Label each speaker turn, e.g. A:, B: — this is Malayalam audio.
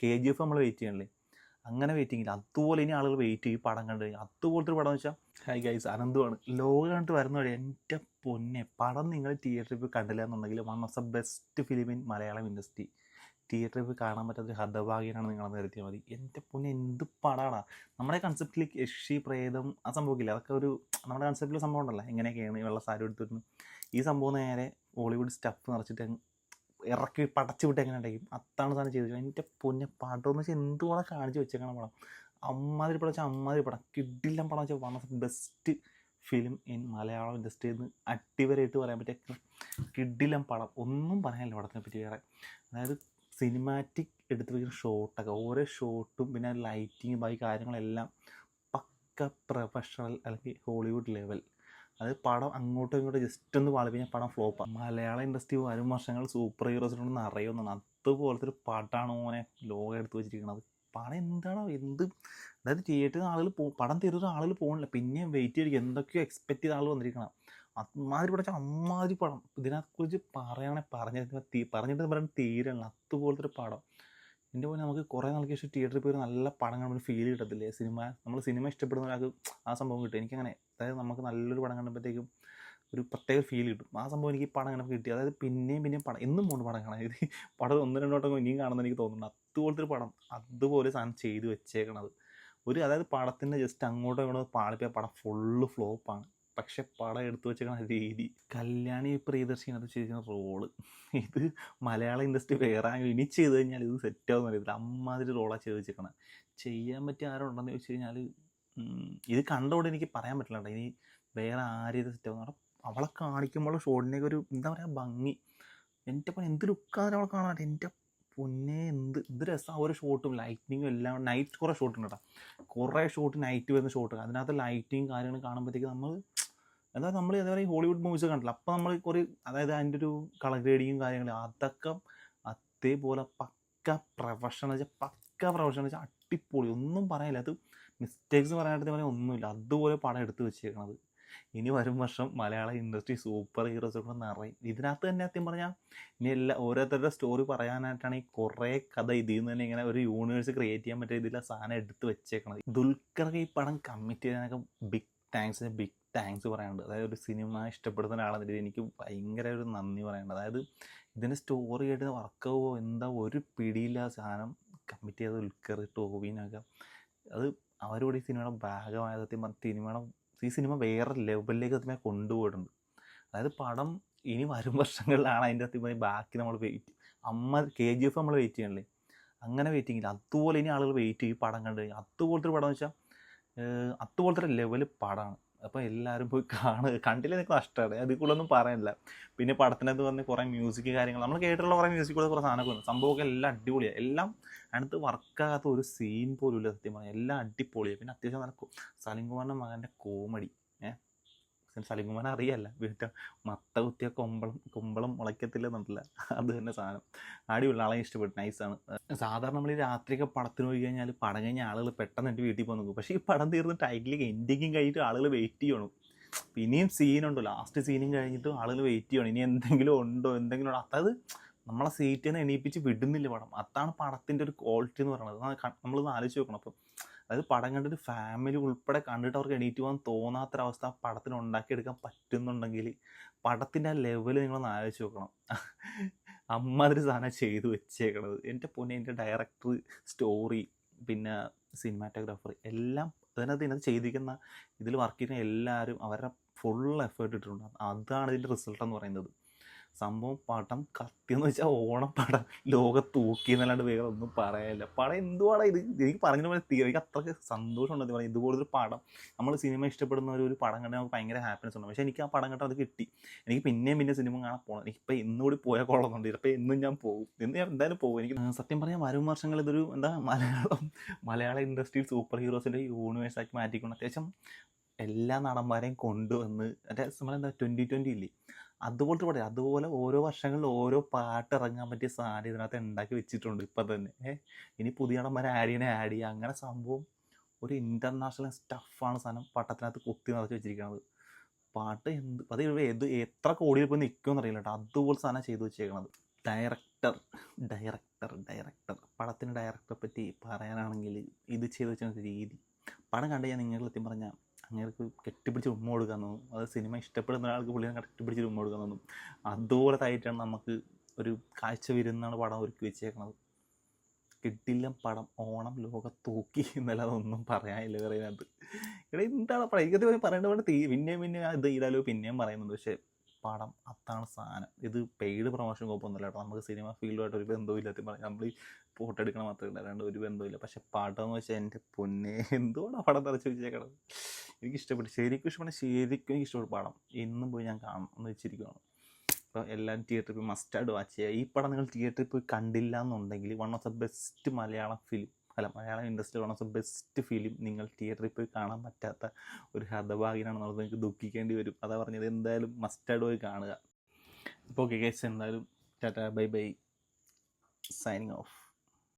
A: കെ ജി എഫ് നമ്മൾ വെയിറ്റ് ചെയ്യണല്ലേ? അങ്ങനെ വെയിറ്റിംഗ് ഇല്ല. അതുപോലെ ഇനി ആളുകൾ വെയിറ്റ് ചെയ്യും. പടം കണ്ടു കഴിഞ്ഞാൽ അതുപോലത്തെ ഒരു പടം എന്ന് വെച്ചാൽ ഹൈ ഗൈസ് അനന്തമാണ് ലോകം കണ്ടിട്ട് വരുന്ന വഴി എന്റെ പൊന്നെ പടം നിങ്ങൾ തിയേറ്ററിൽ പോയി കണ്ടില്ല എന്നുണ്ടെങ്കിൽ one of the best film in Malayalam industry തിയേറ്ററിൽ പോയി കാണാൻ പറ്റാത്തൊരു ഹതഭാഗ്യനാണ് നിങ്ങളെന്ന് നിർത്തിയാൽ മതി. എന്റെ പൊന്നെ എന്ത് പടമാണ് നമ്മുടെ കൺസെപ്റ്റിൽ യക്ഷി പ്രേതം ആ സംഭവമില്ല അതൊക്കെ ഒരു നമ്മുടെ കൺസെപ്റ്റിൽ സംഭവം ഉണ്ടല്ലോ. എങ്ങനെയൊക്കെയാണ് വെള്ള സാരി എടുത്തിരുന്നു ഈ സംഭവം നേരെ ഹോളിവുഡ് സ്റ്റഫ് നിറച്ചിട്ട് ഇറക്കി പടച്ചു വിട്ട് എങ്ങനെ ഉണ്ടായിരിക്കും അത്താണ് സാധനം ചെയ്തു എന്റെ പൊന്നെ പടം എന്ന് വെച്ചാൽ എന്തുകൂടെ കാണിച്ച് വെച്ചേക്കണം പടം. അമ്മാതിരി പടം വെച്ചാൽ അമ്മാതിരി പടം. കിഡില്ലം പടം വെച്ചാൽ one of the best film in Malayalam ഇൻഡസ്ട്രിയിൽ നിന്ന് അടിവരായിട്ട് പറയാൻ പറ്റിയ കിഡിലം പടം. ഒന്നും പറയാനില്ല പടത്തിനെ പറ്റി വേറെ. അതായത് സിനിമാറ്റിക് എടുത്ത് വയ്ക്കുന്ന ഷോട്ടൊക്കെ ഓരോ ഷോട്ടും പിന്നെ ലൈറ്റിങ് ബാക്കി കാര്യങ്ങളെല്ലാം പക്ക പ്രൊഫഷണൽ അല്ലെങ്കിൽ ഹോളിവുഡ് ലെവൽ അത് പടം അങ്ങോട്ടും ഇങ്ങോട്ടും ജസ്റ്റ് ഒന്ന് പാളി കഴിഞ്ഞാൽ പടം ഫ്ലോപ്പാണ് മലയാള ഇൻഡസ്ട്രി വരും വർഷങ്ങൾ സൂപ്പർ ഹീറോസിനോടൊന്ന് അറിയുന്നതാണ് അതുപോലത്തെ ഒരു പടമാണ് മോനെ ലോകം എടുത്തു വെച്ചിരിക്കുന്നത് പടം എന്താണോ എന്ത്? അതായത് തിയേറ്ററിൽ ആളുകൾ പോ പടം തീരുന്ന ആളുകൾ പോകണില്ല പിന്നെയും വെയിറ്റ് ചെയ്തിരിക്കും. എന്തൊക്കെയോ എക്സ്പെക്ട് ചെയ്ത ആൾ വന്നിരിക്കണം. അമ്മാതിരി പടച്ച അമ്മാതിരി പടം. ഇതിനെക്കുറിച്ച് പറയുകയാണെങ്കിൽ പറഞ്ഞിട്ട് പറഞ്ഞിട്ട് പറയാൻ തീരല്ല അതുപോലത്തെ ഒരു പടം. എന്റെ പോലെ നമുക്ക് കുറേ നാൾക്ക് ശേഷം തിയേറ്ററിൽ പോയി നല്ല പടം കാണുമ്പോൾ ഫീൽ കിട്ടത്തില്ലേ? സിനിമ നമ്മൾ സിനിമ ഇഷ്ടപ്പെടുന്ന ഒരാൾക്ക് ആ സംഭവം കിട്ടും. എനിക്കങ്ങനെ അതായത് നമുക്ക് നല്ലൊരു പടം കണ്ടപ്പോഴത്തേക്കും ഒരു പ്രത്യേക ഫീൽ കിട്ടും. ആ സംഭവം എനിക്ക് പടം കണ്ടപ്പോൾ കിട്ടി. അതായത് പിന്നെയും പിന്നെയും പടം എന്നും പോകുന്നു പടം കാണാൻ ഇത് പടം ഒന്ന് രണ്ടോട്ടം ഇനിയും കാണുന്ന എനിക്ക് തോന്നുന്നുണ്ട്. അതുപോലത്തെ ഒരു പടം അതുപോലെ സാധനം ചെയ്ത് വെച്ചേക്കണത്. ഒരു അതായത് പടത്തിന്റെ ജസ്റ്റ് അങ്ങോട്ടോ ഇങ്ങോട്ടോ പാളിപ്പോയ പടം ഫുള്ള് ഫ്ലോപ്പാണ് പക്ഷെ പടം എടുത്തു വെച്ചേക്കണ രീതി. കല്യാണി പ്രിയദർശിനകത്ത് ചെയ്തിരിക്കുന്ന റോൾ. ഇത് മലയാള ഇൻഡസ്ട്രി വേറെ ഇനി ചെയ്ത് കഴിഞ്ഞാൽ ഇത് സെറ്റ് ആവുന്ന അറിയത്തില്ല. അമ്മാതിരി റോളാണ് ചെയ്ത് വെച്ചേക്കണത് ചെയ്യാൻ പറ്റിയ ആരുണ്ടെന്ന് ചോദിച്ചു കഴിഞ്ഞാൽ ഇത് കണ്ടോടെ എനിക്ക് പറയാൻ പറ്റില്ല കേട്ടോ. ഇനി വേറെ ആരും ഇത് സെറ്റ് ആവുന്ന അവളെ കാണിക്കുമ്പോൾ ഷോട്ടിനൊക്കെ ഒരു എന്താ പറയുക ഭംഗി. എന്റെ അപ്പം എന്ത് ലുക്കാതെ അവളെ കാണാൻ എന്റെ പൊന്നെ എന്ത് എന്ത് രസമാണ് ഒരു ഷോട്ടും ലൈറ്റിങ്ങും എല്ലാം. നൈറ്റ് കുറേ ഷോട്ടുണ്ട് കേട്ടോ. കുറേ ഷോട്ട് നൈറ്റ് വരുന്ന ഷോട്ട് അതിനകത്ത് ലൈറ്റിങ് കാര്യങ്ങൾ കാണുമ്പോഴത്തേക്ക് നമ്മൾ എന്താ നമ്മൾ അതേപോലെ ഈ ഹോളിവുഡ് മൂവീസ് കണ്ടില്ല അപ്പോൾ നമ്മൾ കുറേ അതായത് അതിന്റെ ഒരു കളർ ഗ്രേഡിങ്ങും കാര്യങ്ങളും അതൊക്കെ അതേപോലെ പക്ക പ്രൊഫഷണൽ പക്ക പ്രൊഫഷണൽ വെച്ചാൽ അടിപൊളി. ഒന്നും പറയാനില്ല. അത് മിസ്റ്റേക്സ് പറയാനായിട്ട് പറയാൻ ഒന്നുമില്ല. അതുപോലെ പടം എടുത്ത് വെച്ചേക്കണത്. ഇനി വരും വർഷം മലയാള ഇൻഡസ്ട്രി സൂപ്പർ ഹീറോസ് കൂടെ നിറയും. ഇതിനകത്ത് തന്നെ സത്യം പറഞ്ഞാൽ ഇനി എല്ലാ ഓരോരുത്തരുടെ സ്റ്റോറി പറയാനായിട്ടാണ് ഈ കുറേ കഥ ഇതിൽ നിന്ന് തന്നെ ഇങ്ങനെ ഒരു യൂണിവേഴ്സ് ക്രിയേറ്റ് ചെയ്യാൻ പറ്റിയ ഇതിലെ സാധനം എടുത്ത് വെച്ചേക്കണത്. ദുൽഖർക്ക് ഈ പടം കമ്മിറ്റ് ചെയ്തതിനൊക്കെ ബിഗ് താങ്ക്സ് ബിഗ് താങ്ക്സ് പറയാനുണ്ട്. അതായത് ഒരു സിനിമ ഇഷ്ടപ്പെടുന്ന ഒരാളെന്ന രീതിയിൽ എനിക്ക് ഭയങ്കര ഒരു നന്ദി പറയാനുണ്ട്. അതായത് ഇതിന്റെ സ്റ്റോറി ആയിട്ട് വർക്കാവോ എന്താ ഒരു പിടിയില്ല സാധനം കമ്മിറ്റ് ചെയ്ത ദുൽഖർ ടോവിനൊക്കെ. അത് അവരോട് ഈ സിനിമയുടെ ഭാഗമായ സത്യം പറഞ്ഞ സിനിമയുടെ ഈ സിനിമ വേറെ ലെവലിലേക്ക് സത്യം കൊണ്ടുപോയിട്ടുണ്ട്. അതായത് പടം ഇനി വരും വർഷങ്ങളിലാണ് അതിന്റെ സത്യം ബാക്കി നമ്മൾ വെയിറ്റ് അമ്മ കെ ജി എഫ് നമ്മൾ വെയിറ്റ് ചെയ്യണല്ലേ? അങ്ങനെ വെയിറ്റിംഗ് ഇല്ല അതുപോലെ ഇനി ആളുകൾ വെയിറ്റ് ചെയ്യും പടം കണ്ട് അതുപോലത്തെ ഒരു പടം എന്ന് വെച്ചാൽ അതുപോലത്തെ ഒരു ലെവൽ പടമാണ്. അപ്പോൾ എല്ലാവരും പോയി കാണുക. കണ്ടില്ല എനിക്ക് നഷ്ടമാണ് അതിൽ കൂടുതലൊന്നും പറയാനില്ല പിന്നെ പടത്തിനകത്ത് വന്ന് കുറേ മ്യൂസിക് കാര്യങ്ങൾ. നമ്മൾ കേട്ടിട്ടുള്ള കുറേ മ്യൂസിക് കൂടെ കുറേ സാധനമൊക്കെ വന്നു സംഭവമൊക്കെ എല്ലാം അടിപൊളിയാണ് എല്ലാം അതിനകത്ത് വർക്കാകാത്ത ഒരു സീൻ പോലും ഇല്ല സത്യം പറഞ്ഞാൽ എല്ലാം അടിപൊളിയാണ് പിന്നെ അത്യാവശ്യം നല്ല കോ- സലിം കുമാറിന്റെ മകന്റെ കോമഡി ഏഹ് സലിം അറിയല്ല. വീട്ടിൽ മത്ത കുത്തിയ കൊമ്പളം കുമ്പളം മുളയ്ക്കത്തില്ലെന്നുണ്ടല്ല അത് തന്നെ സാധനം. അടിപൊളി. ആളെ ഇഷ്ടപ്പെട്ടു. നൈസാണ് സാധാരണ നമ്മൾ ഈ രാത്രിയൊക്കെ പടത്തിന് പോയി കഴിഞ്ഞാൽ പടം കഴിഞ്ഞ ആളുകൾ പെട്ടെന്ന് എന്റെ വീട്ടിൽ പോകുന്നു പക്ഷെ ഈ പടം തീർന്ന് ടൈറ്റിലേക്ക് എൻഡിങ്ങും കഴിഞ്ഞിട്ട് ആളുകൾ വെയിറ്റ് ചെയ്യണം. ഇനിയും സീനുണ്ടോ ലാസ്റ്റ് സീനും കഴിഞ്ഞിട്ട് ആളുകൾ വെയിറ്റ് ചെയ്യണം. ഇനി എന്തെങ്കിലും ഉണ്ടോ? എന്തെങ്കിലും ഉണ്ടോ? അതായത് നമ്മളെ സീറ്റിൽ നിന്ന് എണീപ്പിച്ച് വിടുന്നില്ല പടം. അതാണ് പടത്തിന്റെ ഒരു ക്വാളിറ്റി എന്ന് പറയുന്നത്. നമ്മൾ ആലോചിച്ച് നോക്കണം. അപ്പം അതായത് പടം കണ്ടിട്ട് ഫാമിലി ഉൾപ്പെടെ കണ്ടിട്ട് അവർക്ക് എണീറ്റ് പോകാൻ തോന്നാത്തൊരവസ്ഥ പടത്തിന് ഉണ്ടാക്കിയെടുക്കാൻ പറ്റുന്നുണ്ടെങ്കിൽ പടത്തിന്റെ ആ ലെവൽ നിങ്ങളൊന്ന് ആലോചിച്ച് നോക്കണം. അമ്മാതിരി സാധനം ചെയ്തു വെച്ചേക്കണത്. എന്റെ പൊന്നെ എന്റെ ഡയറക്ടർ സ്റ്റോറി പിന്നെ സിനിമാറ്റോഗ്രാഫർ എല്ലാം അതിനകത്ത് ഇതിനകത്ത് ചെയ്തിരിക്കുന്ന ഇതിൽ വർക്ക് ചെയ്യുന്ന എല്ലാവരും അവരുടെ ഫുൾ എഫേർട്ട് ഇട്ടിട്ടുണ്ട്. അതാണ് ഇതിന്റെ റിസൾട്ട് എന്ന് പറയുന്നത്. സംഭവം പടം കത്തിയെന്ന് വെച്ചാൽ ഓണം പടം ലോകം തൂക്കി എന്നല്ലാണ്ട് വേറെ ഒന്നും പറയാനില്ല. പടം എന്തുവാടാ ഇത്? എനിക്ക് പറഞ്ഞ പോലെ എനിക്ക് അത്രയ്ക്ക് സന്തോഷമുണ്ട് പറയാം ഇതുപോലൊരു പടം. നമ്മൾ സിനിമ ഇഷ്ടപ്പെടുന്ന ഒരു ഒരു പടം കണ്ടാൽ നമുക്ക് ഭയങ്കര ഹാപ്പിനെസ് ഉണ്ട്. പക്ഷേ എനിക്ക് ആ പടം കണ്ടാൽ അത് കിട്ടി. എനിക്ക് പിന്നെയും പിന്നെ സിനിമ കാണാൻ പോകണം എനിക്കിപ്പോൾ ഇന്നുകൂടി പോയാൽ കൊള്ളുന്നുണ്ട് ഇപ്പം എന്നും ഞാൻ പോകും. എന്ന് ഞാൻ എന്തായാലും പോകും. എനിക്ക് സത്യം പറഞ്ഞാൽ വരും വർഷങ്ങൾ ഇതൊരു എന്താ മലയാളം മലയാള ഇൻഡസ്ട്രിയിൽ സൂപ്പർ ഹീറോസിന്റെ യൂണിവേഴ്സാക്കി മാറ്റിക്കൊണ്ട് അത്യാവശ്യം എല്ലാ നടന്മാരെയും കൊണ്ടുവന്ന് അതായത് നമ്മളെന്താ ട്വന്റി ട്വന്റി ഇല്ലേ? അതുപോലത്തെ പാട്ട് അതുപോലെ ഓരോ വർഷങ്ങളിൽ ഓരോ പാട്ട് ഇറങ്ങാൻ പറ്റിയ സാധനം ഇതിനകത്ത് ഉണ്ടാക്കി വെച്ചിട്ടുണ്ട് ഇപ്പം തന്നെ. ഇനി പുതിയ നടന്മാരെ ആഡ് ചെയ്യണേ ആഡ് ചെയ്യുക അങ്ങനെ സംഭവം ഒരു ഇന്റർനാഷണൽ സ്റ്റഫാണ് സാധനം പട്ടത്തിനകത്ത് കുത്തി നിറച്ച് വെച്ചിരിക്കുന്നത് പാട്ട് എന്ത് അത് ഏത് എത്ര കോടിയിൽ പോയി നിൽക്കുമെന്ന് അറിയില്ല കേട്ടോ. അതുപോലെ സാധനം ചെയ്തു വെച്ചേക്കണത്. ഡയറക്ടർ ഡയറക്ടർ ഡയറക്ടർ പടത്തിന്റെ ഡയറക്ടറെ പറ്റി പറയാനാണെങ്കിൽ ഇത് ചെയ്തു വെച്ച രീതി. പടം കണ്ടു ഞാൻ നിങ്ങൾ സത്യം പറഞ്ഞാൽ അങ്ങേർക്ക് കെട്ടിപ്പിടിച്ച് ഉമ്മ കൊടുക്കാൻ തോന്നും. അത് സിനിമ ഇഷ്ടപ്പെടുന്ന ഒരാൾക്ക് പുള്ളിനെ കെട്ടിപ്പിടിച്ച് ഉമ്മ കൊടുക്കാൻ തോന്നും. അതുപോലത്തായിട്ടാണ് നമുക്ക് ഒരു കാഴ്ച വരുന്നാണ് പടം ഒരുക്കി വെച്ചേക്കണത്. കിട്ടില്ല പടം ഓണം ലോക തൂക്കി എന്നല്ല ഒന്നും പറയാനില്ല പറയുന്നത് ഇവിടെ എന്താണ് പടം? എനിക്കത് പറയേണ്ട പോലെ തീ പിന്നെയും പിന്നെ ഇത് ചെയ്താലോ പിന്നെയും പറയുന്നുണ്ട്. പക്ഷേ പടം അത്താണ് സാധനം ഇത് പെയ്ഡ് പ്രൊമോഷൻ കുഴപ്പമൊന്നുമില്ല കേട്ടോ. നമുക്ക് സിനിമ ഫീൽഡുമായിട്ട് ഒരു ബന്ധവും പറഞ്ഞാൽ നമ്മൾ ഈ ഫോട്ടോ എടുക്കണം മാത്രമേ ഉണ്ടായിരുന്നു ഒരു ബന്ധമില്ല പക്ഷെ പടം എന്ന് വെച്ചാൽ എന്റെ പൊന്നെ. എന്തുകൊണ്ടാണ് പടം നിറച്ച് വെച്ചേക്കണത്? എനിക്ക് ഇഷ്ടപ്പെട്ടു ശരിക്കും ഇഷ്ടപ്പെട്ടു ശരിക്കും എനിക്ക് ഇഷ്ടപ്പെട്ടു പടം എന്നും പോയി ഞാൻ കാണണം എന്ന് വെച്ചിരിക്കുകയാണ് അപ്പോൾ എല്ലാം തിയേറ്ററിൽ പോയി മസ്റ്റായിട്ട് വാച്ച് ചെയ്യുക ഈ പടം നിങ്ങൾ തിയേറ്ററിൽ പോയി കണ്ടില്ല എന്നുണ്ടെങ്കിൽ one of the best Malayalam film അല്ല Malayalam industry one of the best film നിങ്ങൾ തിയേറ്ററിൽ പോയി കാണാൻ പറ്റാത്ത ഒരു ഹതഭാഗ്യനാണെന്നുള്ളത് നിങ്ങൾക്ക് ദുഃഖിക്കേണ്ടി വരും. അതാ പറഞ്ഞത്. എന്തായാലും മസ്റ്റായിട്ട് പോയി കാണുക. ഇപ്പോൾ ഓക്കെ കേസ് എന്തായാലും tata bye bye signing off